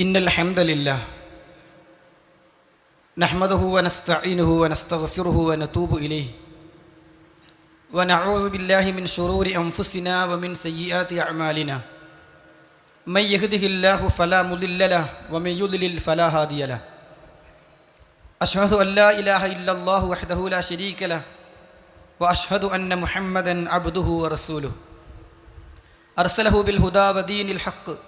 إن الحمد لله نحمده ونستعينه ونستغفره ونتوب إليه ونعوذ بالله من شرور أنفسنا ومن سيئات أعمالنا من يهده الله فلا مضل له ومن يضلل فلا هادي له أشهد أن لا إله إلا الله وحده لا شريك له وأشهد أن محمدا عبده ورسوله أرسله بالهدى ودين الحق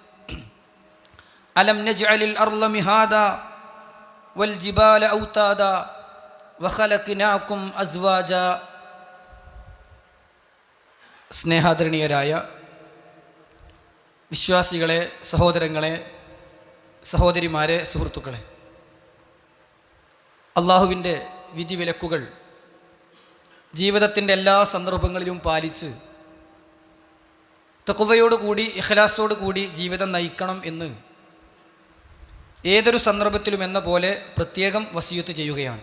അലം നജ്അലിൽ അർല മിഹാദ വൽ ജിബാല ഔതാദ വഖലഖ്നാകും അസ്വാജ. സ്നേഹാദരണീയരായ വിശ്വാസികളെ സഹോദരങ്ങളെ സഹോദരിമാരെ സുഹൃത്തുക്കളെ അള്ളാഹുവിന്റെ വിധിവിലക്കുകൾ ജീവിതത്തിന്റെ എല്ലാ സന്ദർഭങ്ങളിലും പാലിച്ച് തക്കുവയോടുകൂടി ഇഖലാസോടുകൂടി ജീവിതം നയിക്കണം എന്ന് ഏതൊരു സന്ദർഭത്തിലും എന്ന പോലെ പ്രത്യേകം വസിയത്ത് ചെയ്യുകയാണ്.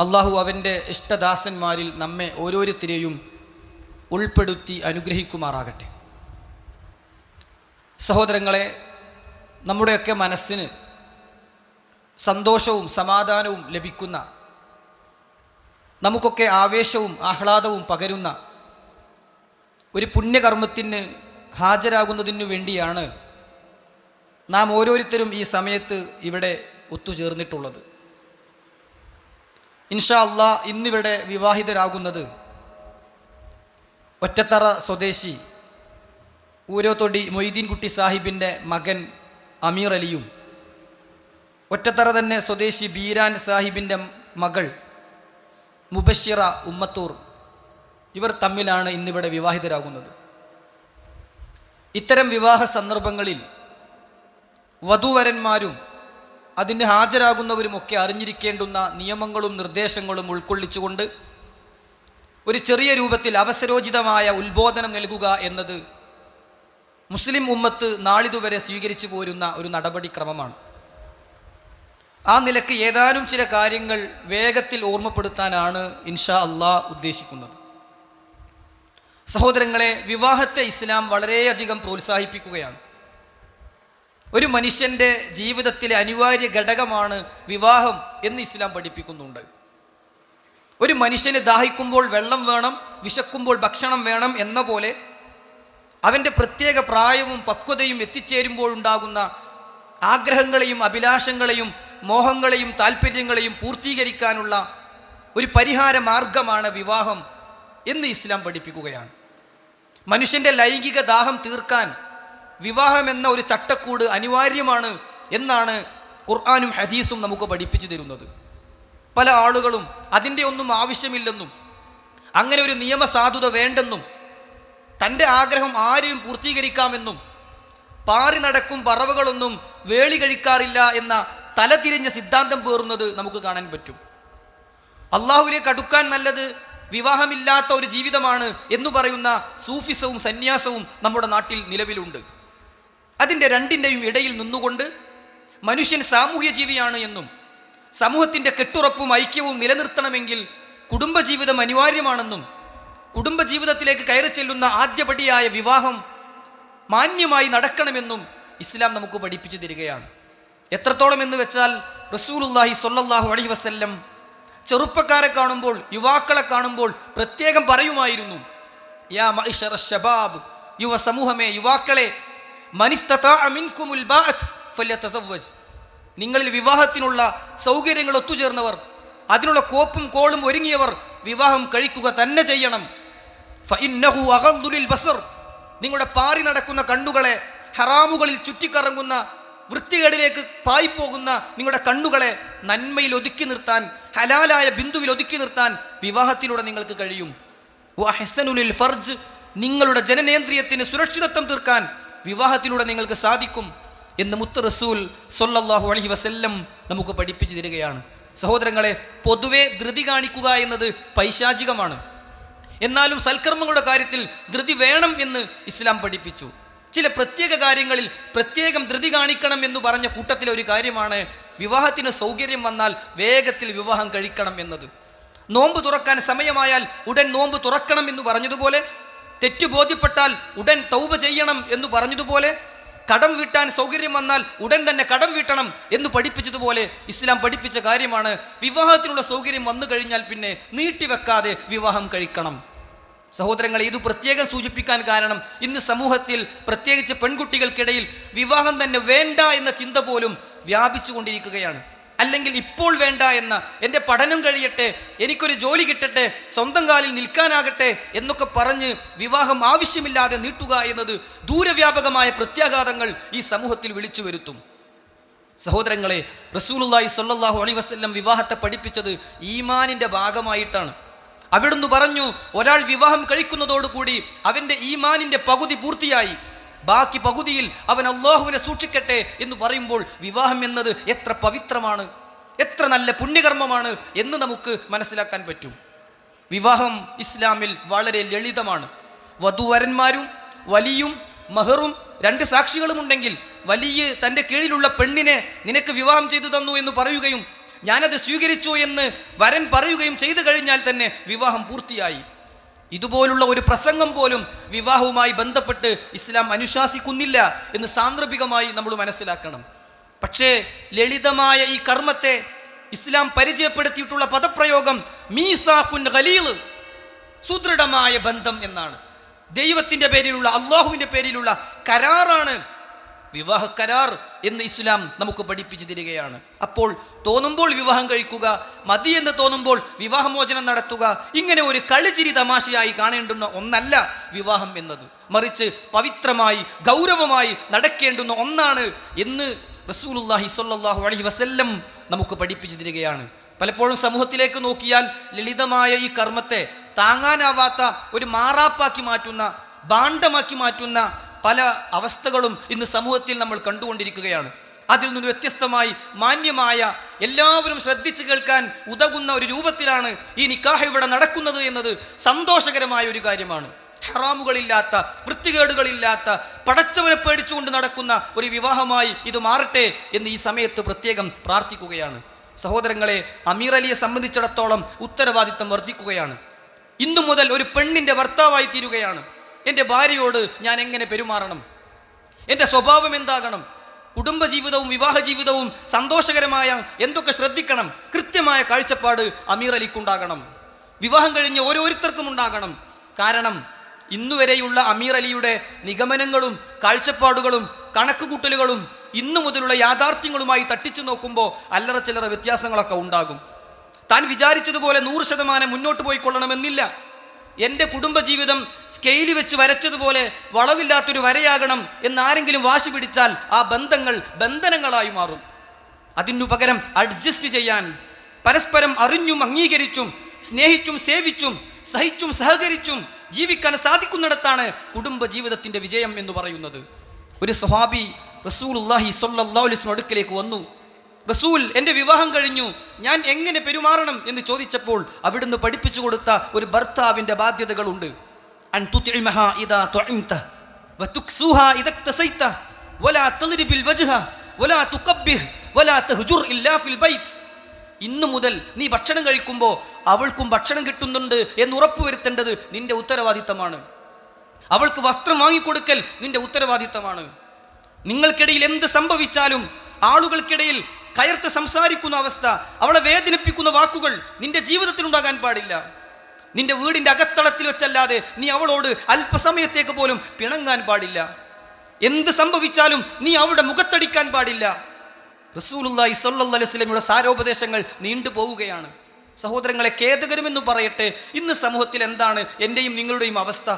അള്ളാഹു അവന്റെ ഇഷ്ടദാസന്മാരിൽ നമ്മെ ഓരോരുത്തരെയും ഉൾപ്പെടുത്തി അനുഗ്രഹിക്കുമാറാകട്ടെ. സഹോദരങ്ങളെ നമ്മുടെയൊക്കെ മനസ്സിന് സന്തോഷവും സമാധാനവും ലഭിക്കുന്ന നമുക്കൊക്കെ ആവേശവും ആഹ്ലാദവും പകരുന്ന ഒരു പുണ്യകർമ്മത്തിന് ഹാജരാകുന്നതിനു വേണ്ടിയാണ് നാം ഓരോരുത്തരും ഈ സമയത്ത് ഇവിടെ ഒത്തുചേർന്നിട്ടുള്ളത്. ഇൻഷാ അള്ളാ ഇന്നിവിടെ വിവാഹിതരാകുന്നത് ഒറ്റത്തറ സ്വദേശി ഊരോത്തൊടി മൊയ്തീൻകുട്ടി സാഹിബിന്റെ മകൻ അമീർ അലിയും ഒറ്റത്തറ തന്നെ സ്വദേശി ബീരാൻ സാഹിബിന്റെ മകൾ മുബഷിറ ഉമ്മത്തൂർ ഇവർ തമ്മിലാണ് ഇന്നിവിടെ വിവാഹിതരാകുന്നത്. ഇത്തരം വിവാഹ സന്ദർഭങ്ങളിൽ വധുവരന്മാരും അതിന് ഹാജരാകുന്നവരുമൊക്കെ അറിഞ്ഞിരിക്കേണ്ടുന്ന നിയമങ്ങളും നിർദ്ദേശങ്ങളും ഉൾക്കൊള്ളിച്ചുകൊണ്ട് ഒരു ചെറിയ രൂപത്തിൽ അവസരോചിതമായ ഉത്ബോധനം നൽകുക എന്നത് മുസ്ലിം ഉമ്മത്ത് നാളിതുവരെ സ്വീകരിച്ചു പോരുന്ന ഒരു നടപടിക്രമമാണ്. ആ നിലയ്ക്ക് ഏതാനും ചില കാര്യങ്ങൾ വേഗത്തിൽ ഓർമ്മപ്പെടുത്താനാണ് ഇൻഷാ അള്ളാ ഉദ്ദേശിക്കുന്നത്. സഹോദരങ്ങളെ വിവാഹത്തെ ഇസ്ലാം വളരെയധികം പ്രോത്സാഹിപ്പിക്കുകയാണ്. ഒരു മനുഷ്യന്റെ ജീവിതത്തിലെ അനിവാര്യ ഘടകമാണ് വിവാഹം എന്ന് ഇസ്ലാം പഠിപ്പിക്കുന്നുണ്ട്. ഒരു മനുഷ്യന് ദാഹിക്കുമ്പോൾ വെള്ളം വേണം വിശക്കുമ്പോൾ ഭക്ഷണം വേണം എന്ന പോലെ അവന്റെ പ്രത്യേക പ്രായവും പക്വതയും എത്തിച്ചേരുമ്പോഴുണ്ടാകുന്ന ആഗ്രഹങ്ങളെയും അഭിലാഷങ്ങളെയും മോഹങ്ങളെയും താല്പര്യങ്ങളെയും പൂർത്തീകരിക്കാനുള്ള ഒരു പരിഹാര മാർഗമാണ് വിവാഹം എന്ന് ഇസ്ലാം പഠിപ്പിക്കുകയാണ്. മനുഷ്യന്റെ ലൈംഗിക ദാഹം തീർക്കാൻ വിവാഹം എന്ന ഒരു ചട്ടക്കൂട് അനിവാര്യമാണ് എന്നാണ് ഖുർആാനും ഹദീസും നമുക്ക് പഠിപ്പിച്ചു തരുന്നത്. പല ആളുകളും അതിന്റെ ഒന്നും ആവശ്യമില്ലെന്നും അങ്ങനെ ഒരു നിയമസാധുത വേണ്ടെന്നും തന്റെ ആഗ്രഹം ആരെയും പൂർത്തീകരിക്കാമെന്നും പാറി നടക്കും പറവുകളൊന്നും വേളി കഴിക്കാറില്ല എന്ന തലതിരിഞ്ഞ സിദ്ധാന്തം പേറുന്നത് നമുക്ക് കാണാൻ പറ്റും. അള്ളാഹുവിലേക്ക് അടുക്കാൻ നല്ലത് വിവാഹമില്ലാത്ത ഒരു ജീവിതമാണ് എന്ന് പറയുന്ന സൂഫിസവും സന്യാസവും നമ്മുടെ നാട്ടിൽ നിലവിലുണ്ട്. അതിന്റെ രണ്ടിന്റെയും ഇടയിൽ നിന്നുകൊണ്ട് മനുഷ്യൻ സാമൂഹ്യ ജീവിയാണ് എന്നും സമൂഹത്തിന്റെ കെട്ടുറപ്പും ഐക്യവും നിലനിർത്തണമെങ്കിൽ കുടുംബജീവിതം അനിവാര്യമാണെന്നും കുടുംബജീവിതത്തിലേക്ക് കയറി ചെല്ലുന്ന ആദ്യപടിയായ വിവാഹം മാന്യമായി നടക്കണമെന്നും ഇസ്ലാം നമുക്ക് പഠിപ്പിച്ചു തരികയാണ്. എത്രത്തോളം എന്ന് വെച്ചാൽ റസൂലുല്ലാഹി സൊല്ലാഹു അലഹി വസ്ല്ലം ചെറുപ്പക്കാരെ കാണുമ്പോൾ യുവാക്കളെ കാണുമ്പോൾ പ്രത്യേകം പറയുമായിരുന്നു യാ യുവ സമൂഹമേ യുവാക്കളെ നിങ്ങളിൽ വിവാഹത്തിനുള്ള സൗകര്യങ്ങൾ ഒത്തുചേർന്നവർ അതിനുള്ള കോപ്പും കോളും ഒരുങ്ങിയവർ വിവാഹം കഴിക്കുക തന്നെ ചെയ്യണം. ബസർ. നിങ്ങളുടെ പാറി നടക്കുന്ന കണ്ണുകളെ ഹറാമുകളിൽ ചുറ്റിക്കറങ്ങുന്ന വൃത്തികേടിലേക്ക് പായിപ്പോകുന്ന നിങ്ങളുടെ കണ്ണുകളെ നന്മയിൽ ഒതുക്കി നിർത്താൻ ഹലാലായ ബിന്ദുവിൽ ഒതുക്കി നിർത്താൻ വിവാഹത്തിലൂടെ നിങ്ങൾക്ക് കഴിയും. ഫർജ്. നിങ്ങളുടെ ജനനേന്ദ്രിയത്തിന് സുരക്ഷിതത്വം തീർക്കാൻ വിവാഹത്തിലൂടെ നിങ്ങൾക്ക് സാധിക്കും എന്ന് മുത്ത് റസൂൽ സൊല്ലാഹു അലഹി വസല്ലം നമുക്ക് പഠിപ്പിച്ചു തരികയാണ്. സഹോദരങ്ങളെ പൊതുവെ ധൃതി കാണിക്കുക എന്നത് പൈശാചികമാണ്. എന്നാലും സൽക്കർമ്മങ്ങളുടെ കാര്യത്തിൽ ധൃതി വേണം എന്ന് ഇസ്ലാം പഠിപ്പിച്ചു. ചില പ്രത്യേക കാര്യങ്ങളിൽ പ്രത്യേകം ധൃതി കാണിക്കണം എന്ന് പറഞ്ഞ കൂട്ടത്തിലെ ഒരു കാര്യമാണ് വിവാഹത്തിന് സൗകര്യം വന്നാൽ വേഗത്തിൽ വിവാഹം കഴിക്കണം എന്നത്. നോമ്പ് തുറക്കാൻ സമയമായാൽ ഉടൻ നോമ്പ് തുറക്കണം എന്ന് പറഞ്ഞതുപോലെ തെറ്റ് ബോധ്യപ്പെട്ടാൽ ഉടൻ തൗബ ചെയ്യണം എന്ന് പറഞ്ഞതുപോലെ കടം വീട്ടാൻ സൗകര്യം വന്നാൽ ഉടൻ തന്നെ കടം വീട്ടണം എന്ന് പഠിപ്പിച്ചതുപോലെ ഇസ്ലാം പഠിപ്പിച്ച കാര്യമാണ്. വിവാഹത്തിനുള്ള സൗകര്യം വന്നു കഴിഞ്ഞാൽ പിന്നെ നീട്ടിവെക്കാതെ വിവാഹം കഴിക്കണം. സഹോദരങ്ങളെ ഇത് പ്രത്യേകം സൂചിപ്പിക്കാൻ കാരണം ഇന്ന് സമൂഹത്തിൽ പ്രത്യേകിച്ച് പെൺകുട്ടികൾക്കിടയിൽ വിവാഹം തന്നെ വേണ്ട എന്ന ചിന്ത പോലും വ്യാപിച്ചുകൊണ്ടിരിക്കുകയാണ്. അല്ലെങ്കിൽ ഇപ്പോൾ വേണ്ട എന്ന എന്റെ പഠനം കഴിയട്ടെ എനിക്കൊരു ജോലി കിട്ടട്ടെ സ്വന്തം കാലിൽ നിൽക്കാനാകട്ടെ എന്നൊക്കെ പറഞ്ഞ് വിവാഹം ആവശ്യമില്ലാതെ നീട്ടുക എന്നത് ദൂരവ്യാപകമായ പ്രത്യാഘാതങ്ങൾ ഈ സമൂഹത്തിൽ വിളിച്ചു വരുത്തും. സഹോദരങ്ങളെ റസൂലുള്ളാഹി സ്വല്ലല്ലാഹു അലൈഹി വസ്ല്ലം വിവാഹത്തെ പഠിപ്പിച്ചത് ഈമാനിന്റെ ഭാഗമായിട്ടാണ്. അവിടുന്ന് പറഞ്ഞു ഒരാൾ വിവാഹം കഴിക്കുന്നതോടുകൂടി അവന്റെ ഈമാനിന്റെ പകുതി പൂർത്തിയായി. ബാക്കി പകുതിയിൽ അവൻ അള്ളാഹുവിനെ സൂക്ഷിക്കട്ടെ എന്ന് പറയുമ്പോൾ വിവാഹം എന്നത് എത്ര പവിത്രമാണ് എത്ര നല്ല പുണ്യകർമ്മമാണ് എന്ന് നമുക്ക് മനസ്സിലാക്കാൻ പറ്റും. വിവാഹം ഇസ്ലാമിൽ വളരെ ലളിതമാണ്. വധുവരന്മാരും വലിയും മഹറും രണ്ട് സാക്ഷികളും ഉണ്ടെങ്കിൽ വലിയ തന്റെ കീഴിലുള്ള പെണ്ണിനെ നിനക്ക് വിവാഹം ചെയ്തു തന്നു എന്ന് പറയുകയും ഞാനത് സ്വീകരിച്ചു എന്ന് വരൻ പറയുകയും ചെയ്തു കഴിഞ്ഞാൽ തന്നെ വിവാഹം പൂർത്തിയായി. ഇതുപോലുള്ള ഒരു പ്രസംഗം പോലും വിവാഹവുമായി ബന്ധപ്പെട്ട് ഇസ്ലാം അനുശാസിക്കുന്നില്ല എന്ന് സാന്ദർഭികമായി നമ്മൾ മനസ്സിലാക്കണം. പക്ഷേ ലളിതമായ ഈ കർമ്മത്തെ ഇസ്ലാം പരിചയപ്പെടുത്തിയിട്ടുള്ള പദപ്രയോഗം മീസാഖുൻ ഖലീൽ സുദൃഢമായ ബന്ധം എന്നാണ്. ദൈവത്തിന്റെ പേരിലുള്ള അള്ളാഹുവിന്റെ പേരിലുള്ള കരാറാണ് വിവാഹ കരാർ എന്ന് ഇസ്ലാം നമുക്ക് പഠിപ്പിച്ചു തരികയാണ്. അപ്പോൾ തോന്നുമ്പോൾ വിവാഹം കഴിക്കുക മതി എന്ന് തോന്നുമ്പോൾ വിവാഹമോചനം നടത്തുക ഇങ്ങനെ ഒരു കളിചിരി തമാശയായി കാണേണ്ടുന്ന ഒന്നല്ല വിവാഹം എന്നത്. മറിച്ച് പവിത്രമായി ഗൗരവമായി നടക്കേണ്ടുന്ന ഒന്നാണ് എന്ന് റസൂലുല്ലാഹി സ്വല്ലല്ലാഹു അലഹി വസല്ലം നമുക്ക് പഠിപ്പിച്ചു തരികയാണ്. പലപ്പോഴും സമൂഹത്തിലേക്ക് നോക്കിയാൽ ലളിതമായ ഈ കർമ്മത്തെ താങ്ങാനാവാത്ത ഒരു മാറാപ്പാക്കി മാറ്റുന്ന ഭാണ്ഡമാക്കി മാറ്റുന്ന പല അവസ്ഥകളും ഇന്ന് സമൂഹത്തിൽ നമ്മൾ കണ്ടുകൊണ്ടിരിക്കുകയാണ്. അതിൽ നിന്ന് വ്യത്യസ്തമായി മാന്യമായ എല്ലാവരും ശ്രദ്ധിച്ചു കേൾക്കാൻ ഉതകുന്ന ഒരു രൂപത്തിലാണ് ഈ നിക്കാഹ് ഇവിടെ നടക്കുന്നത് എന്നത് സന്തോഷകരമായ ഒരു കാര്യമാണ്. ഹറാമുകളില്ലാത്ത വൃത്തികേടുകളില്ലാത്ത പടച്ചവനെ പേടിച്ചുകൊണ്ട് നടക്കുന്ന ഒരു വിവാഹമായി ഇത് മാറട്ടെ എന്ന് ഈ സമയത്ത് പ്രത്യേകം പ്രാർത്ഥിക്കുകയാണ്. സഹോദരങ്ങളെ അമീർ അലിയെ സംബന്ധിച്ചിടത്തോളം ഉത്തരവാദിത്തം വർദ്ധിക്കുകയാണ്. ഇന്നു മുതൽ ഒരു പെണ്ണിന്റെ ഭർത്താവായി തീരുകയാണ്. എന്റെ ഭാര്യയോട് ഞാൻ എങ്ങനെ പെരുമാറണം? എന്റെ സ്വഭാവം എന്താകണം? കുടുംബജീവിതവും വിവാഹ ജീവിതവും സന്തോഷകരമായ എന്തൊക്കെ ശ്രദ്ധിക്കണം? കൃത്യമായ കാഴ്ചപ്പാട് അമീർ അലിക്കുണ്ടാകണം. വിവാഹം കഴിഞ്ഞ് ഓരോരുത്തർക്കും ഉണ്ടാകണം. കാരണം ഇന്നുവരെയുള്ള അമീർ അലിയുടെ നിഗമനങ്ങളും കാഴ്ചപ്പാടുകളും കണക്കുകൂട്ടലുകളും ഇന്നു മുതലുള്ള യാഥാർത്ഥ്യങ്ങളുമായി തട്ടിച്ചു നോക്കുമ്പോൾ അല്ലറ ചില്ലറ വ്യത്യാസങ്ങളൊക്കെ ഉണ്ടാകും. താൻ വിചാരിച്ചതുപോലെ നൂറ് ശതമാനം മുന്നോട്ട് പോയിക്കൊള്ളണമെന്നില്ല. എന്റെ കുടുംബജീവിതം സ്കെയിൽ വെച്ച് വരച്ചതുപോലെ വളവില്ലാത്തൊരു വരയാകണം എന്നാരെങ്കിലും വാശി പിടിച്ചാൽ ആ ബന്ധങ്ങൾ ബന്ധനങ്ങളായി മാറും. അതിനു പകരം അഡ്ജസ്റ്റ് ചെയ്യാൻ പരസ്പരം അറിഞ്ഞും അംഗീകരിച്ചും സ്നേഹിച്ചും സേവിച്ചും സഹിച്ചും സഹകരിച്ചും ജീവിക്കാൻ സാധിക്കുന്നിടത്താണ് കുടുംബ ജീവിതത്തിന്റെ വിജയം എന്ന് പറയുന്നത്. ഒരു സ്വഹാബി റസൂൽ അള്ളാഹി വസല്ലം അടുക്കലേക്ക് വന്നു. റസൂൽ എന്റെ വിവാഹം കഴിഞ്ഞു. ഞാൻ എങ്ങനെ പെരുമാറണം? എന്ന് ചോദിച്ചപ്പോൾ അവിടുന്ന് പഠിപ്പിച്ചു കൊടുത്ത ഒരു ഭർത്താവിന്റെ ബാധ്യതകളുണ്ട്. ഇന്നു മുതൽ നീ ഭക്ഷണം കഴിക്കുമ്പോൾ അവൾക്കും ഭക്ഷണം കിട്ടുന്നുണ്ട് എന്ന് ഉറപ്പുവരുത്തേണ്ടത് നിന്റെ ഉത്തരവാദിത്തമാണ്. അവൾക്ക് വസ്ത്രം വാങ്ങിക്കൊടുക്കൽ നിന്റെ ഉത്തരവാദിത്തമാണ്. നിങ്ങൾക്കിടയിൽ എന്ത് സംഭവിച്ചാലും ആളുകൾക്കിടയിൽ കയർത്ത് സംസാരിക്കുന്ന അവസ്ഥ അവളെ വേദനിപ്പിക്കുന്ന വാക്കുകൾ നിന്റെ ജീവിതത്തിൽ ഉണ്ടാകാൻ പാടില്ല. നിന്റെ വീടിന്റെ അകത്തളത്തിൽ വെച്ചല്ലാതെ നീ അവളോട് അല്പസമയത്തേക്ക് പോലും പിണങ്ങാൻ പാടില്ല. എന്ത് സംഭവിച്ചാലും നീ അവളുടെ മുഖത്തടിക്കാൻ പാടില്ല. സ്വല്ലല്ലാഹി അലൈഹി വസല്ലമയുടെ സാരോപദേശങ്ങൾ നീണ്ടു പോവുകയാണ്. സഹോദരങ്ങളെ ഖേദകരമെന്ന് പറയട്ടെ ഇന്ന് സമൂഹത്തിൽ എന്താണ് എന്റെയും നിങ്ങളുടെയും അവസ്ഥ?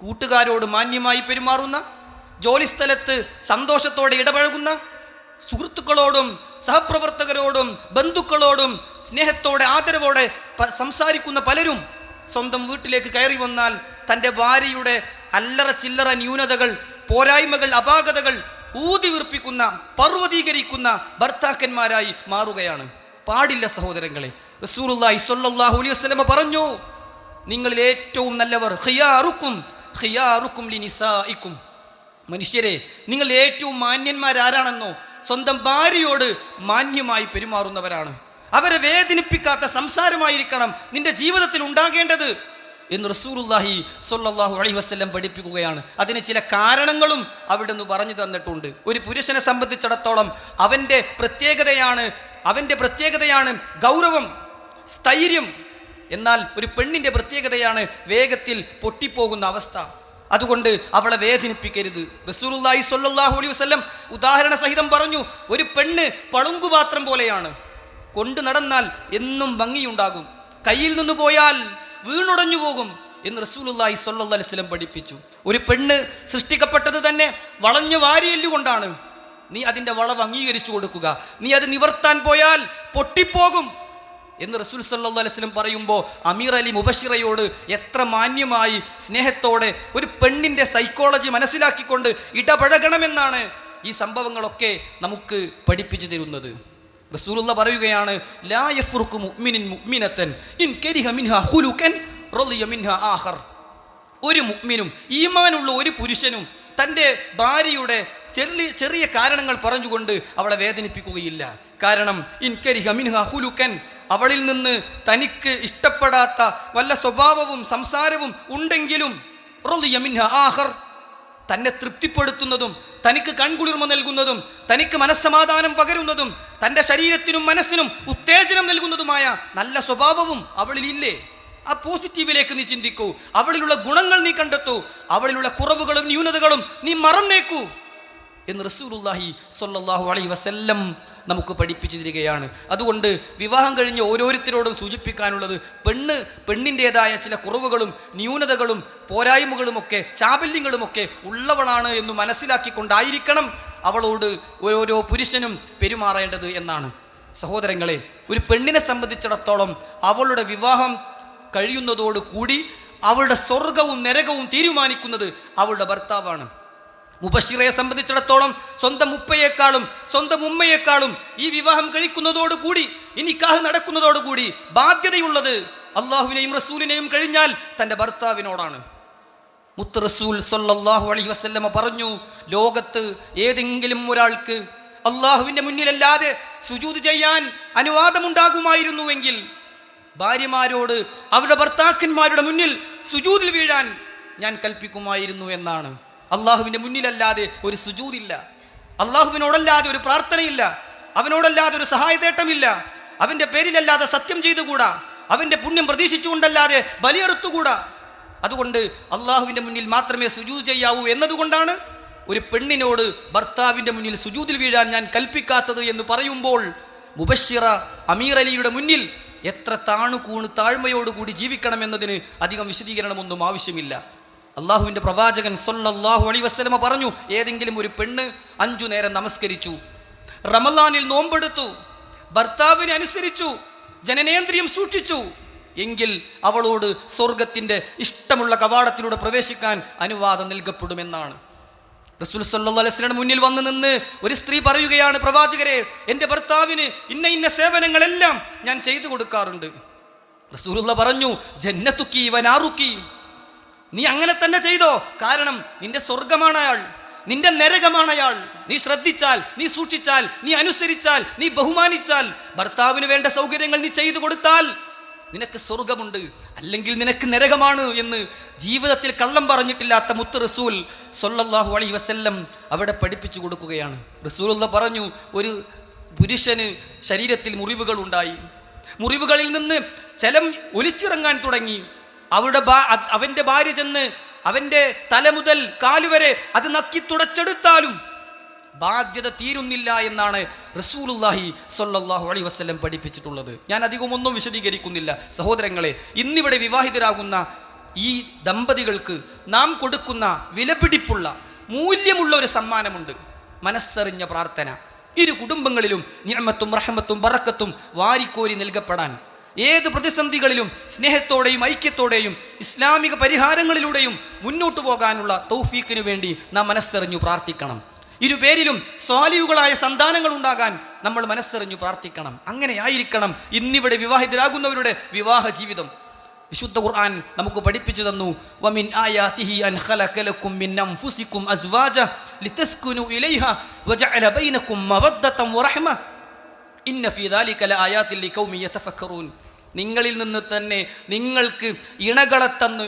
കൂട്ടുകാരോട് മാന്യമായി പെരുമാറുന്ന ജോലിസ്ഥലത്ത് സന്തോഷത്തോടെ ഇടപഴകുന്ന സുഹൃത്തുക്കളോടും സഹപ്രവർത്തകരോടും ബന്ധുക്കളോടും സ്നേഹത്തോടെ ആദരവോടെ സംസാരിക്കുന്ന പലരും സ്വന്തം വീട്ടിലേക്ക് കയറി വന്നാൽ തന്റെ ഭാര്യയുടെ അല്ലറ ചില്ലറ ന്യൂനതകൾ പോരായ്മകൾ അപാകതകൾ ഊതി വീർപ്പിക്കുന്ന പർവതീകരിക്കുന്ന ഭർത്താക്കന്മാരായി മാറുകയാണ്. പാടില്ല സഹോദരങ്ങളെ റസൂലുള്ളാഹി സ്വല്ലല്ലാഹു അലൈഹി വസ്ലമ പറഞ്ഞു നിങ്ങളിൽ ഏറ്റവും നല്ലവർ ഹിയാറുക്കും ഖിയാറുക്കും ലിനിസായിക്കും മനുഷ്യരെ നിങ്ങൾ ഏറ്റവും മാന്യന്മാരാരാണെന്നോ സ്വന്തം ഭാര്യയോട് മാന്യമായി പെരുമാറുന്നവരാണ്. അവരെ വേദനിപ്പിക്കാത്ത സംസാരമായിരിക്കണം നിന്റെ ജീവിതത്തിൽ ഉണ്ടാകേണ്ടത് എന്ന് റസൂറുല്ലാഹി സൊല്ലാഹു അലൈഹി വസല്ലം പഠിപ്പിക്കുകയാണ്. അതിന് ചില കാരണങ്ങളും അവിടെ നിന്ന് പറഞ്ഞു തന്നിട്ടുണ്ട്. ഒരു പുരുഷനെ സംബന്ധിച്ചിടത്തോളം അവന്റെ പ്രത്യേകതയാണ് അവന്റെ പ്രത്യേകതയാണ് ഗൗരവം സ്ഥൈര്യം. എന്നാൽ ഒരു പെണ്ണിന്റെ പ്രത്യേകതയാണ് വേഗത്തിൽ പൊട്ടിപ്പോകുന്ന അവസ്ഥ. അതുകൊണ്ട് അവളെ വേദനിപ്പിക്കരുത്. ബസൂറുല്ലായി സൊല്ലാഹു അലൈഹി വസല്ലം ഉദാഹരണ സഹിതം പറഞ്ഞു ഒരു പെണ്ണ് പളുങ്കുപാത്രം പോലെയാണ്. കൊണ്ടു നടന്നാൽ എന്നും ഭംഗിയുണ്ടാകും. കയ്യിൽ നിന്ന് പോയാൽ വീണുടഞ്ഞു പോകും എന്ന് റസൂലുള്ളാഹി സ്വല്ലല്ലാഹി അലൈഹി വസല്ലം പഠിപ്പിച്ചു. ഒരു പെണ്ണ് സൃഷ്ടിക്കപ്പെട്ടത് തന്നെ വളഞ്ഞു വാരിയെല്ലുകൊണ്ടാണ്. നീ അതിന്റെ വളവ് അംഗീകരിച്ചു കൊടുക്കുക. നീ അത് നിവർത്താൻ പോയാൽ പൊട്ടിപ്പോകും. എന്ന് റസൂൽ സല്ലല്ലാഹു അലൈഹി വസല്ലം പറയുമ്പോൾ അമീർ അലി മുബഷിറയോട് എത്ര മാന്യമായി സ്നേഹത്തോടെ ഒരു പെണ്ണിന്റെ സൈക്കോളജി മനസ്സിലാക്കിക്കൊണ്ട് ഇടപഴകണമെന്നാണ് ഈ സംഭവങ്ങളൊക്കെ നമുക്ക് പഠിപ്പിച്ചു തരുന്നത്. റസൂലുള്ള പറയുകയാണ് ഇൻ കരിഹ ഖുലുക്കൻ റളിയ ആഖർ. ഒരു മുഅ്മിനും ഈമാനുള്ള ഒരു പുരുഷനും തന്റെ ഭാര്യയുടെ ചെറിയ ചെറിയ കാരണങ്ങൾ പറഞ്ഞുകൊണ്ട് അവളെ വേദനിപ്പിക്കുകയില്ല. കാരണം ഇൻ കരിഹ മിൻഹ ഹുലുക്കൻ അവളിൽ നിന്ന് തനിക്ക് ഇഷ്ടപ്പെടാത്ത വല്ല സ്വഭാവവും സംസാരവും ഉണ്ടെങ്കിലും ആഖർ തന്നെ തൃപ്തിപ്പെടുത്തുന്നതും തനിക്ക് കൺകുളിർമ നൽകുന്നതും തനിക്ക് മനസ്സമാധാനം പകരുന്നതും തന്റെ ശരീരത്തിനും മനസ്സിനും ഉത്തേജനം നൽകുന്നതുമായ നല്ല സ്വഭാവവും അവളിലില്ലേ? ആ പോസിറ്റീവിലേക്ക് നീ ചിന്തിക്കൂ. അവളിലുള്ള ഗുണങ്ങൾ നീ കണ്ടെത്തൂ. അവളിലുള്ള കുറവുകളും ന്യൂനതകളും നീ മറന്നേക്കൂ. എന്ന് റസൂലുള്ളാഹി സൊല്ലാഹു അലൈ വസല്ലം നമുക്ക് പഠിപ്പിച്ചു തരികയാണ് അതുകൊണ്ട് വിവാഹം കഴിഞ്ഞ് ഓരോരുത്തരോടും സൂചിപ്പിക്കാനുള്ളത് പെണ്ണ് പെണ്ണിന്റേതായ ചില കുറവുകളും ന്യൂനതകളും പോരായ്മകളുമൊക്കെ ചാബല്യങ്ങളുമൊക്കെ ഉള്ളവളാണ് എന്ന് മനസ്സിലാക്കിക്കൊണ്ടായിരിക്കണം അവളോട് ഓരോരോ പുരുഷനും പെരുമാറേണ്ടത് എന്നാണ്. സഹോദരങ്ങളെ ഒരു പെണ്ണിനെ സംബന്ധിച്ചിടത്തോളം അവളുടെ വിവാഹം കഴിയുന്നതോടുകൂടി അവളുടെ സ്വർഗവും നരകവും തീരുമാനിക്കുന്നത് അവളുടെ ഭർത്താവാണ്. മുബഷിറയെ സംബന്ധിച്ചിടത്തോളം സ്വന്തം ഉപ്പയേക്കാളും സ്വന്തം ഉമ്മയേക്കാളും ഈ വിവാഹം കഴിക്കുന്നതോടുകൂടി ഇനി കാഹ് നടക്കുന്നതോടുകൂടി ബാധ്യതയുള്ളത് അള്ളാഹുവിനെയും റസൂലിനെയും കഴിഞ്ഞാൽ തന്റെ ഭർത്താവിനോടാണ്. മുത്ത് റസൂൽ സൊല്ലാഹു അലൈഹി വസല്ലമ പറഞ്ഞു ലോകത്ത് ഏതെങ്കിലും ഒരാൾക്ക് അള്ളാഹുവിന്റെ മുന്നിലല്ലാതെ സുജൂത് ചെയ്യാൻ അനുവാദമുണ്ടാകുമായിരുന്നുവെങ്കിൽ ഭാര്യമാരോട് അവരുടെ ഭർത്താക്കന്മാരുടെ മുന്നിൽ സുജൂതിൽ വീഴാൻ ഞാൻ കൽപ്പിക്കുമായിരുന്നു എന്നാണ്. അള്ളാഹുവിന്റെ മുന്നിലല്ലാതെ ഒരു സുജൂതില്ല. അള്ളാഹുവിനോടല്ലാതെ ഒരു പ്രാർത്ഥനയില്ല. അവനോടല്ലാതെ ഒരു സഹായതേട്ടമില്ല. അവന്റെ പേരിലല്ലാതെ സത്യം ചെയ്തുകൂടാ. അവന്റെ പുണ്യം പ്രതീക്ഷിച്ചുകൊണ്ടല്ലാതെ ബലിയെറുത്തുകൂടാ അതുകൊണ്ട് അള്ളാഹുവിന്റെ മുന്നിൽ മാത്രമേ സുജൂത് ചെയ്യാവൂ എന്നതുകൊണ്ടാണ് ഒരു പെണ്ണിനോട് ഭർത്താവിന്റെ മുന്നിൽ സുജൂതിൽ വീഴാൻ ഞാൻ കൽപ്പിക്കാത്തത് എന്ന് പറയുമ്പോൾ മുബഷിറ അമീർ അലിയുടെ മുന്നിൽ എത്ര താണുകൂണ് താഴ്മയോടുകൂടി ജീവിക്കണമെന്നതിന് അധികം വിശദീകരണമൊന്നും ആവശ്യമില്ല. അള്ളാഹുവിന്റെ പ്രവാചകൻ സൊല്ലാഹു അലി വസ്ലമ പറഞ്ഞു ഏതെങ്കിലും ഒരു പെണ്ണ് അഞ്ചു നേരം നമസ്കരിച്ചു റമലാനിൽ നോമ്പെടുത്തു ഭർത്താവിനെ അനുസരിച്ചു ജനനേന്ദ്രിയം സൂക്ഷിച്ചു എങ്കിൽ അവളോട് സ്വർഗത്തിന്റെ ഇഷ്ടമുള്ള കവാടത്തിലൂടെ പ്രവേശിക്കാൻ അനുവാദം നൽകപ്പെടുമെന്നാണ്. റസൂൽ സല്ലാ അലൈഹി വസല്ലമയുടെ മുന്നിൽ വന്ന് നിന്ന് ഒരു സ്ത്രീ പറയുകയാണ് പ്രവാചകരെ എന്റെ ഭർത്താവിന് ഇന്ന ഇന്ന സേവനങ്ങളെല്ലാം ഞാൻ ചെയ്തു കൊടുക്കാറുണ്ട്. റസൂലുള്ള പറഞ്ഞു ജന്നത്തുക്കി വനാറുക്കി. നീ അങ്ങനെ തന്നെ ചെയ്തോ. കാരണം നിന്റെ സ്വർഗമാണ് അയാൾ. നിന്റെ നരകമാണ് അയാൾ. നീ ശ്രദ്ധിച്ചാൽ നീ സൂക്ഷിച്ചാൽ നീ അനുസരിച്ചാൽ നീ ബഹുമാനിച്ചാൽ ഭർത്താവിന് വേണ്ട സൗകര്യങ്ങൾ നീ ചെയ്തു കൊടുത്താൽ നിനക്ക് സ്വർഗമുണ്ട് അല്ലെങ്കിൽ നിനക്ക് നരകമാണ് എന്ന് ജീവിതത്തിൽ കള്ളം പറഞ്ഞിട്ടില്ലാത്ത മുത്ത് റസൂൽ സൊല്ലാഹു അലൈഹി വസല്ലം അവിടെ പഠിപ്പിച്ചു കൊടുക്കുകയാണ്. റസൂലുള്ള പറഞ്ഞു ഒരു പുരുഷന് ശരീരത്തിൽ മുറിവുകൾ ഉണ്ടായി മുറിവുകളിൽ നിന്ന് ചെലം ഒലിച്ചിറങ്ങാൻ തുടങ്ങി. അവളുടെ അവന്റെ അ- അവന്റെ ഭാര്യ ചെന്ന് അവന്റെ തല മുതൽ കാലുവരെ അത് നക്കി തുടച്ചെടുത്താലും ബാധ്യത തീരുന്നില്ല എന്നാണ് റസൂലുല്ലാഹി സൊല്ലാഹു അലൈഹി വസ്ലം പഠിപ്പിച്ചിട്ടുള്ളത്. ഞാൻ അധികം ഒന്നും വിശദീകരിക്കുന്നില്ല. സഹോദരങ്ങളെ ഇന്നിവിടെ വിവാഹിതരാകുന്ന ഈ ദമ്പതികൾക്ക് നാം കൊടുക്കുന്ന വിലപിടിപ്പുള്ള മൂല്യമുള്ള ഒരു സമ്മാനമുണ്ട്. മനസ്സറിഞ്ഞ പ്രാർത്ഥന. ഇരു കുടുംബങ്ങളിലും നിയമത്തും റഹമത്തും ബറക്കത്തും വാരിക്കോരി നൽകപ്പെടാൻ ഏത് പ്രതിസന്ധികളിലും സ്നേഹത്തോടെയും ഐക്യത്തോടെയും ഇസ്ലാമിക പരിഹാരങ്ങളിലൂടെയും മുന്നോട്ടു പോകാനുള്ള തൗഫീക്കിനു വേണ്ടി നാം മനസ്സറിഞ്ഞു പ്രാർത്ഥിക്കണം. ഇരുപേരിലും സ്വാലിയുകളായ സന്താനങ്ങൾ ഉണ്ടാകാൻ നമ്മൾ മനസ്സറിഞ്ഞു പ്രാർത്ഥിക്കണം. അങ്ങനെ ആയിരിക്കണം ഇന്നിവിടെ വിവാഹിതരാകുന്നവരുടെ വിവാഹ ജീവിതം. വിശുദ്ധ ഖുർആൻ നമുക്ക് പഠിപ്പിച്ചു തന്നു. വമിൻ ആയാതിഹി അൻ ഖലഖ ലക്കും മിൻ അൻഫുസിക്കും അസ്വാജ ലിതസ്കുനു ഇലൈഹ വജഅല ബൈനക്കും മവദ്ദതൻ വറഹ്മ ഇന്ന ഫീ കല ലആയാതിൻ കൗമിയ യതഫക്കറൂൻ. നിങ്ങളിൽ നിന്ന് തന്നെ നിങ്ങൾക്ക് ഇണകളെ തന്ന്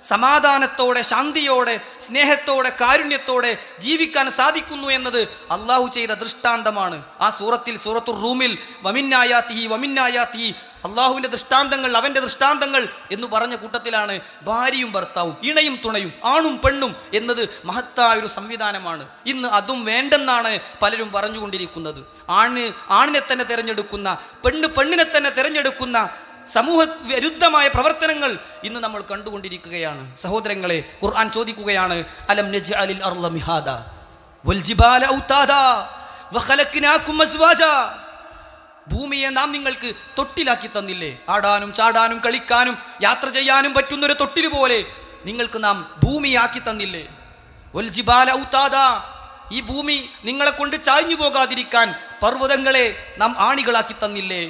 സമാധാനത്തോടെ ശാന്തിയോടെ സ്നേഹത്തോടെ കാരുണ്യത്തോടെ ജീവിക്കാൻ സാധിക്കുന്നു എന്നത് അള്ളാഹു ചെയ്ത ദൃഷ്ടാന്തമാണ്. ആ സൂറത്തിൽ സൂറത്തു റൂമിൽ വമിന്നായാത്തിഹി തീ അള്ളാഹുവിന്റെ ദൃഷ്ടാന്തങ്ങൾ അവന്റെ ദൃഷ്ടാന്തങ്ങൾ എന്ന് പറഞ്ഞ കൂട്ടത്തിലാണ് ഭാര്യയും ഭർത്താവും ഇണയും തുണയും ആണും പെണ്ണും എന്നത് മഹത്തായ ഒരു സംവിധാനമാണ്. ഇന്ന് അതും വേണ്ടെന്നാണ് പലരും പറഞ്ഞുകൊണ്ടിരിക്കുന്നത്. ആണ് ആണിനെ തന്നെ തിരഞ്ഞെടുക്കുന്ന പെണ്ണ് പെണ്ണിനെ തന്നെ തിരഞ്ഞെടുക്കുന്ന സമൂഹ വിരുദ്ധമായ പ്രവർത്തനങ്ങൾ ഇന്ന് നമ്മൾ കണ്ടുകൊണ്ടിരിക്കുകയാണ്. സഹോദരങ്ങളെ ഖുർആൻ ചോദിക്കുകയാണ് അലം മിഹാദ? വൽജിബാല ഔതാദ? ഭൂമിയെ നാം നിങ്ങൾക്ക് തൊട്ടിലാക്കി തന്നില്ലേ? ആടാനും ചാടാനും കളിക്കാനും യാത്ര ചെയ്യാനും പറ്റുന്ന ഒരു തൊട്ടിൽ പോലെ നിങ്ങൾക്ക് നാം ഭൂമിയാക്കി തന്നില്ലേ? ഒൽജിബാല ഔത്താദ ഈ ഭൂമി നിങ്ങളെ കൊണ്ട് ചായഞ്ഞു പോകാതിരിക്കാൻ പർവതങ്ങളെ നാം ആണികളാക്കി തന്നില്ലേ?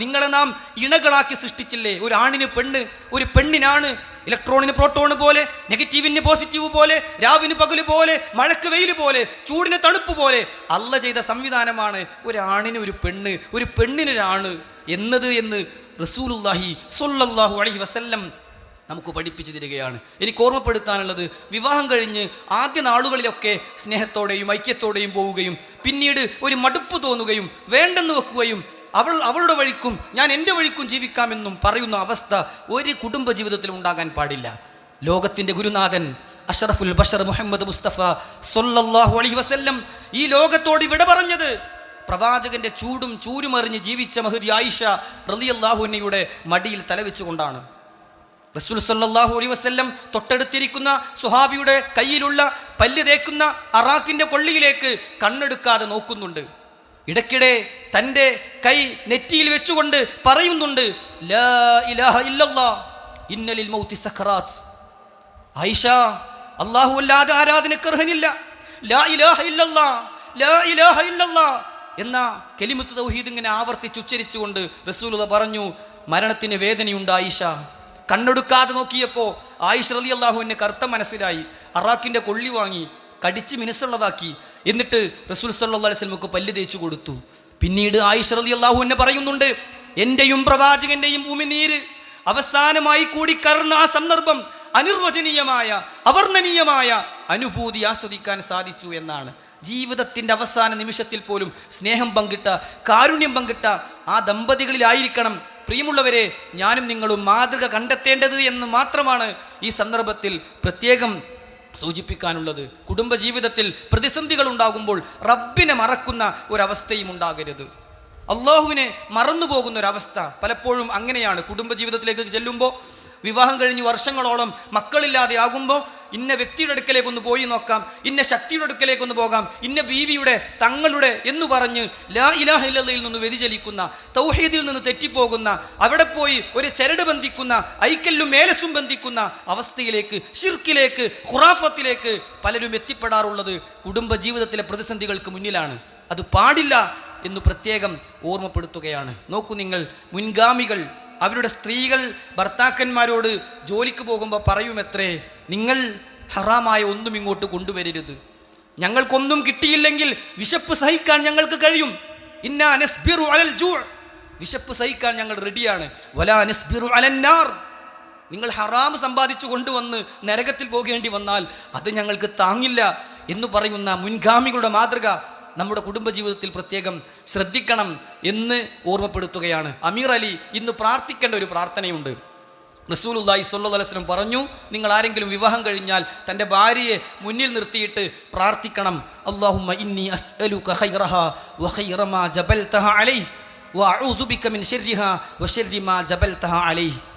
നിങ്ങളെ നാം ഇണകളാക്കി സൃഷ്ടിച്ചില്ലേ? ഒരു ആണിന് പെണ്ണ് ഒരു പെണ്ണിനാണ് ഇലക്ട്രോണിന് പ്രോട്ടോണ് പോലെ നെഗറ്റീവിന് പോസിറ്റീവ് പോലെ രാവിന് പകൽ പോലെ മഴക്ക് വെയിൽ പോലെ ചൂടിന് തണുപ്പ് പോലെ. അല്ല ചെയ്ത സംവിധാനമാണ് ഒരു ആണിന് ഒരു പെണ്ണ് ഒരു പെണ്ണിനൊരാണ് എന്നത് എന്ന് റസൂലുല്ലാഹി സൊല്ലാഹു അലഹി വസല്ലം നമുക്ക് പഠിപ്പിച്ചു തരികയാണ്. എനിക്ക് ഓർമ്മപ്പെടുത്താനുള്ളത് വിവാഹം കഴിഞ്ഞ് ആദ്യ നാളുകളിലൊക്കെ സ്നേഹത്തോടെയും ഐക്യത്തോടെയും പോവുകയും പിന്നീട് ഒരു മടുപ്പ് തോന്നുകയും വേണ്ടെന്ന് വെക്കുകയും അവൾ അവളുടെ വഴിക്കും ഞാൻ എന്റെ വഴിക്കും ജീവിക്കാമെന്നും പറയുന്ന അവസ്ഥ ഒരു കുടുംബ ജീവിതത്തിൽ ഉണ്ടാകാൻ പാടില്ല. ലോകത്തിന്റെ ഗുരുനാഥൻ അഷറഫുൽ ബഷർ മുഹമ്മദ് മുസ്തഫ സൊല്ലാഹു അലൈഹി വസല്ലം ഈ ലോകത്തോട് വിട പറഞ്ഞത് പ്രവാചകന്റെ ചൂടും ചൂരുമറിഞ്ഞ് ജീവിച്ച മഹദി ആയിഷ റലിയല്ലാഹുനയുടെ മടിയിൽ തലവെച്ചുകൊണ്ടാണ്. റസൂൽ സല്ലാഹു അലൈഹി വസല്ലം തൊട്ടടുത്തിരിക്കുന്ന സുഹാബിയുടെ കയ്യിലുള്ള പല്ല് തേക്കുന്ന അറാക്കിന്റെ കൊള്ളിയിലേക്ക് കണ്ണെടുക്കാതെ നോക്കുന്നുണ്ട്. ഇടയ്ക്കിടെ തന്റെ കൈ നെറ്റിയിൽ വെച്ചുകൊണ്ട് പറയുന്നുണ്ട് ഇന്നലിൽ മൗത്തി സഖറാത്ത്. ആയിഷ അള്ളാഹു അല്ലാതെ ആരാധനക്ക് അർഹനില്ല. ലാ ഇലാഹ ലാ ഇലാഹ എന്ന കെലിമുത്ത് തൗഹീദ് ഇങ്ങനെ ആവർത്തിച്ച് ഉച്ചരിച്ചുകൊണ്ട് റസൂലുള്ളാഹ് പറഞ്ഞു മരണത്തിന് വേദനയുണ്ട് ആയിഷ. കണ്ണെടുക്കാതെ നോക്കിയപ്പോൾ ആയിഷ് റലി അള്ളാഹുവിന്റെ കറുത്ത മനസ്സിലായി അറാഖിന്റെ കൊള്ളി വാങ്ങി കടിച്ച് മിനുസുള്ളതാക്കി. എന്നിട്ട് റസൂൽ സല്ലാ അലൈസ്ലമുക്ക് പല്ല് തേച്ചു കൊടുത്തു. പിന്നീട് ആയിഷ് റലി എന്നെ പറയുന്നുണ്ട് എന്റെയും പ്രവാചകന്റെയും ഭൂമിനീര് അവസാനമായി കൂടി കറന്ന ആ സന്ദർഭം അനിർവചനീയമായ അവർണനീയമായ അനുഭൂതി ആസ്വദിക്കാൻ സാധിച്ചു എന്നാണ്. ജീവിതത്തിന്റെ അവസാന നിമിഷത്തിൽ പോലും സ്നേഹം പങ്കിട്ട കാരുണ്യം പങ്കിട്ട ആ ദമ്പതികളിലായിരിക്കണം പ്രിയമുള്ളവരെ ഞാനും നിങ്ങളും മാതൃക കണ്ടെത്തേണ്ടത് എന്ന് മാത്രമാണ് ഈ സന്ദർഭത്തിൽ പ്രത്യേകം സൂചിപ്പിക്കാനുള്ളത്. കുടുംബജീവിതത്തിൽ പ്രതിസന്ധികൾ ഉണ്ടാകുമ്പോൾ റബ്ബിനെ മറക്കുന്ന ഒരവസ്ഥയും ഉണ്ടാകരുത്. അള്ളാഹുവിനെ മറന്നു പോകുന്ന ഒരവസ്ഥ പലപ്പോഴും അങ്ങനെയാണ്. കുടുംബജീവിതത്തിലേക്ക് ചെല്ലുമ്പോൾ വിവാഹം കഴിഞ്ഞ് വർഷങ്ങളോളം മക്കളില്ലാതെ ആകുമ്പോൾ ഇന്ന വ്യക്തിയുടെ അടുക്കലേക്ക് ഒന്ന് പോയി നോക്കാം. ഇന്ന ശക്തിയുടെ അടുക്കലേക്ക് ഒന്ന് പോകാം. ഇന്ന ബീവിയുടെ തങ്ങളുടെ എന്ന് പറഞ്ഞ് ലാ ഇലാഹ നിന്ന് വ്യതിചലിക്കുന്ന തൗഹീദിൽ നിന്ന് തെറ്റിപ്പോകുന്ന അവിടെ പോയി ഒരു ചരട് ബന്ധിക്കുന്ന ഐക്കല്ലും മേലസും ബന്ധിക്കുന്ന അവസ്ഥയിലേക്ക് ഷിർക്കിലേക്ക് ഖുറാഫത്തിലേക്ക് പലരും എത്തിപ്പെടാറുള്ളത് കുടുംബ ജീവിതത്തിലെ പ്രതിസന്ധികൾക്ക് മുന്നിലാണ്. അത് പാടില്ല എന്ന് പ്രത്യേകം ഓർമ്മപ്പെടുത്തുകയാണ്. നോക്കൂ നിങ്ങൾ മുൻഗാമികൾ അവരുടെ സ്ത്രീകൾ ഭർത്താക്കന്മാരോട് ജോലിക്ക് പോകുമ്പോൾ പറയും എത്രേ നിങ്ങൾ ഹറാമായ ഒന്നും ഇങ്ങോട്ട് കൊണ്ടുവരരുത്. ഞങ്ങൾക്കൊന്നും കിട്ടിയില്ലെങ്കിൽ വിശപ്പ് സഹിക്കാൻ ഞങ്ങൾക്ക് കഴിയും. ഇന്നാ നസ്ബിറു അലൽ ജൂ. വിശപ്പ് സഹിക്കാൻ ഞങ്ങൾ റെഡിയാണ്. വലാ നസ്ബിറു അലന്നാർ നിങ്ങൾ ഹറാം സമ്പാദിച്ചു കൊണ്ടുവന്ന് നരകത്തിൽ പോകേണ്ടി വന്നാൽ അത് ഞങ്ങൾക്ക് താങ്ങില്ല എന്ന് പറയുന്ന മുൻഗാമികളുടെ മാതൃക. നമ്മുടെ കുടുംബജീവിതത്തിൽ പ്രത്യേകം ശ്രദ്ധിക്കണം എന്ന് ഓർമ്മപ്പെടുത്തുകയാണ്. അമീർ അലി ഇന്ന് പ്രാർത്ഥിക്കേണ്ട ഒരു പ്രാർത്ഥനയുണ്ട്. റസൂലുല്ലായി വസല്ലം പറഞ്ഞു നിങ്ങൾ ആരെങ്കിലും വിവാഹം കഴിഞ്ഞാൽ തന്റെ ഭാര്യയെ മുന്നിൽ നിർത്തിയിട്ട് പ്രാർത്ഥിക്കണം. അല്ലാഹുമ്മ ഇന്നി അസ്അലുക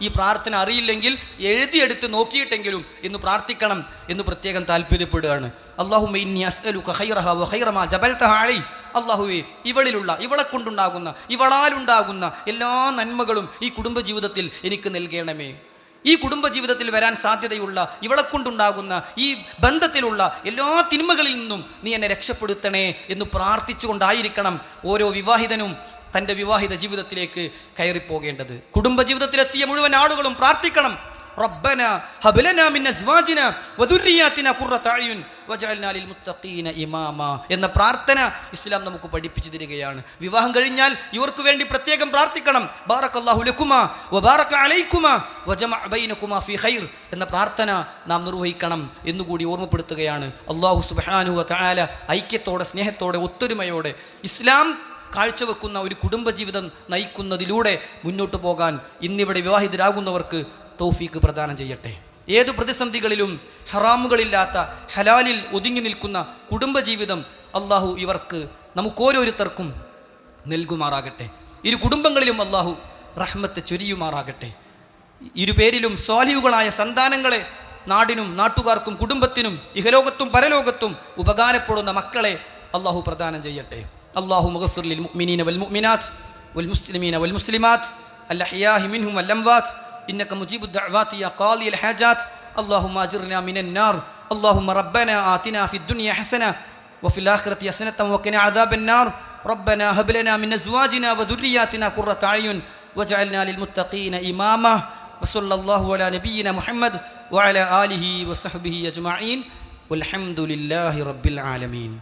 ഈ പ്രാർത്ഥന അറിയില്ലെങ്കിൽ എഴുതിയെടുത്ത് നോക്കിയിട്ടെങ്കിലും എന്ന് പ്രാർത്ഥിക്കണം എന്ന് പ്രത്യേകം താല്പര്യപ്പെടുകയാണ്. അല്ലാഹുമ്മ ഇന്നി അസ്അലുക ഖൈറഹ വ ഖൈറ മാ ജബൽതഹ അലൈഹി. അള്ളാഹുവേ ഇവളിലുള്ള ഇവളെ കൊണ്ടുണ്ടാകുന്ന ഇവളാലുണ്ടാകുന്ന എല്ലാ നന്മകളും ഈ കുടുംബജീവിതത്തിൽ എനിക്ക് നൽകണമേ. ഈ കുടുംബജീവിതത്തിൽ വരാൻ സാധ്യതയുള്ള ഇവളെ കൊണ്ടുണ്ടാകുന്ന ഈ ബന്ധത്തിലുള്ള എല്ലാ തിന്മകളിൽ നിന്നും നീ എന്നെ രക്ഷപ്പെടുത്തണേ എന്ന് പ്രാർത്ഥിച്ചുകൊണ്ടായിരിക്കണം ഓരോ വിവാഹിതനും തന്റെ വിവാഹിത ജീവിതത്തിലേക്ക് കയറിപ്പോകേണ്ടത്. കുടുംബജീവിതത്തിലെത്തിയ മുഴുവൻ ആളുകളും പ്രാർത്ഥിക്കണം. ഖുർറത അയുൻ ലിൽ മുത്തഖീന എന്ന പ്രാർത്ഥന ഇസ്ലാം നമുക്ക് പഠിപ്പിച്ചു തരികയാണ്. വിവാഹം കഴിഞ്ഞാൽ ഇവർക്ക് വേണ്ടി പ്രത്യേകം പ്രാർത്ഥിക്കണം. ബാറക്കല്ലാഹു വബാറക വജമഅ ഫീ ഖൈർ എന്ന പ്രാർത്ഥന നാം നിർവഹിക്കണം എന്നുകൂടി ഓർമ്മപ്പെടുത്തുകയാണ്. അല്ലാഹു സുബ്ഹാനഹു വതആല ഐക്യത്തോടെ സ്നേഹത്തോടെ ഒത്തൊരുമയോടെ ഇസ്ലാം കാഴ്ചവെക്കുന്ന ഒരു കുടുംബജീവിതം നയിക്കുന്നതിലൂടെ മുന്നോട്ട് പോകാൻ ഇന്നിവിടെ വിവാഹിതരാകുന്നവർക്ക് തൗഫീക്ക് പ്രദാനം ചെയ്യട്ടെ. ഏതു പ്രതിസന്ധികളിലും ഹറാമുകളില്ലാത്ത ഹലാലിൽ ഒതുങ്ങി നിൽക്കുന്ന കുടുംബജീവിതം അള്ളാഹു ഇവർക്ക് നമുക്കോരോരുത്തർക്കും നൽകുമാറാകട്ടെ. ഇരു കുടുംബങ്ങളിലും അള്ളാഹു റഹ്മത്ത് ചൊരിയുമാറാകട്ടെ. ഇരുപേരിലും സ്വാലിയുകളായ സന്താനങ്ങളെ നാടിനും നാട്ടുകാർക്കും കുടുംബത്തിനും ഇഹലോകത്തും പരലോകത്തും ഉപകാരപ്പെടുന്ന മക്കളെ അള്ളാഹു പ്രദാനം ചെയ്യട്ടെ. اللهم اغفر للمؤمنين والمؤمنات والمسلمين والمسلمات الأحياء منهم والأموات. إنك مجيب الدعوات يا قاضي الحاجات. اللهم أجرنا من النار. اللهم ربنا آتنا في الدنيا حسنة وفي الآخرة حسنة وقنا عذاب النار. ربنا هب لنا من أزواجنا وذرياتنا قرة أعين واجعلنا للمتقين إماما. وصلى الله على نبينا محمد وعلى آله وصحبه أجمعين. والحمد لله رب العالمين.